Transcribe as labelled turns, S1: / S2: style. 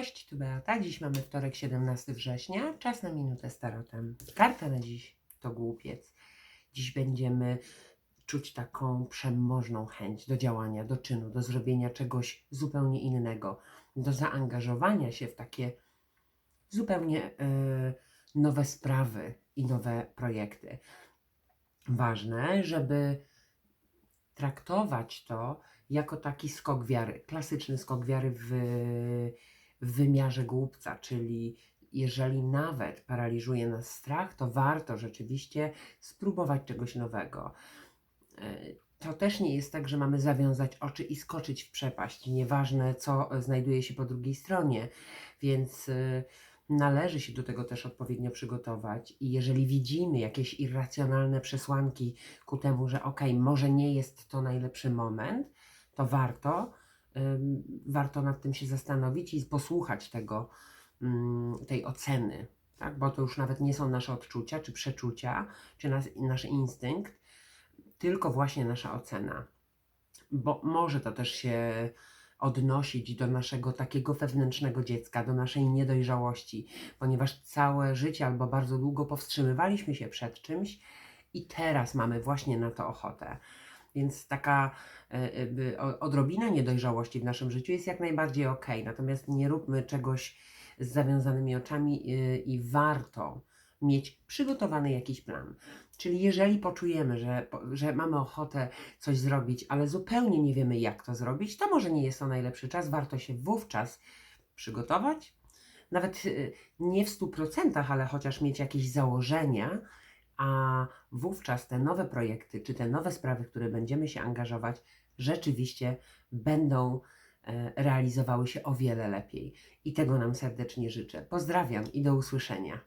S1: Cześć, tu Beata. Dziś mamy wtorek, 17 września. Czas na minutę z tarotem. Karta na dziś to głupiec. Dziś będziemy czuć taką przemożną chęć do działania, do czynu, do zrobienia czegoś zupełnie innego, do zaangażowania się w takie zupełnie e, nowe sprawy i nowe projekty. Ważne, żeby traktować to jako taki skok wiary, klasyczny skok wiary w, w wymiarze głupca, czyli jeżeli nawet paraliżuje nas strach, to warto rzeczywiście spróbować czegoś nowego. E, To też nie jest tak, że mamy zawiązać oczy i skoczyć w przepaść, nieważne co znajduje się po drugiej stronie, więc e, należy się do tego też odpowiednio przygotować. I jeżeli widzimy jakieś irracjonalne przesłanki ku temu, że okej, może nie jest to najlepszy moment, to warto, warto nad tym się zastanowić i posłuchać tego, ym, tej oceny, tak? bo to już nawet nie są nasze odczucia, czy przeczucia, czy nas, nasz instynkt, tylko właśnie nasza ocena. Bo może to też się odnosić do naszego takiego wewnętrznego dziecka, do naszej niedojrzałości, ponieważ całe życie albo bardzo długo powstrzymywaliśmy się przed czymś i teraz mamy właśnie na to ochotę. Więc taka e, odrobina niedojrzałości w naszym życiu jest jak najbardziej ok. Natomiast nie róbmy czegoś z zawiązanymi oczami y, i warto mieć przygotowany jakiś plan. Czyli jeżeli poczujemy, że, że mamy ochotę coś zrobić, ale zupełnie nie wiemy, jak to zrobić, to może nie jest to najlepszy czas. Warto się wówczas przygotować, nawet y, nie w 100%, ale chociaż mieć jakieś założenia, a wówczas te nowe projekty, czy te nowe sprawy, w które będziemy się angażować, rzeczywiście będą e, realizowały się o wiele lepiej. I tego nam serdecznie życzę. Pozdrawiam i do usłyszenia.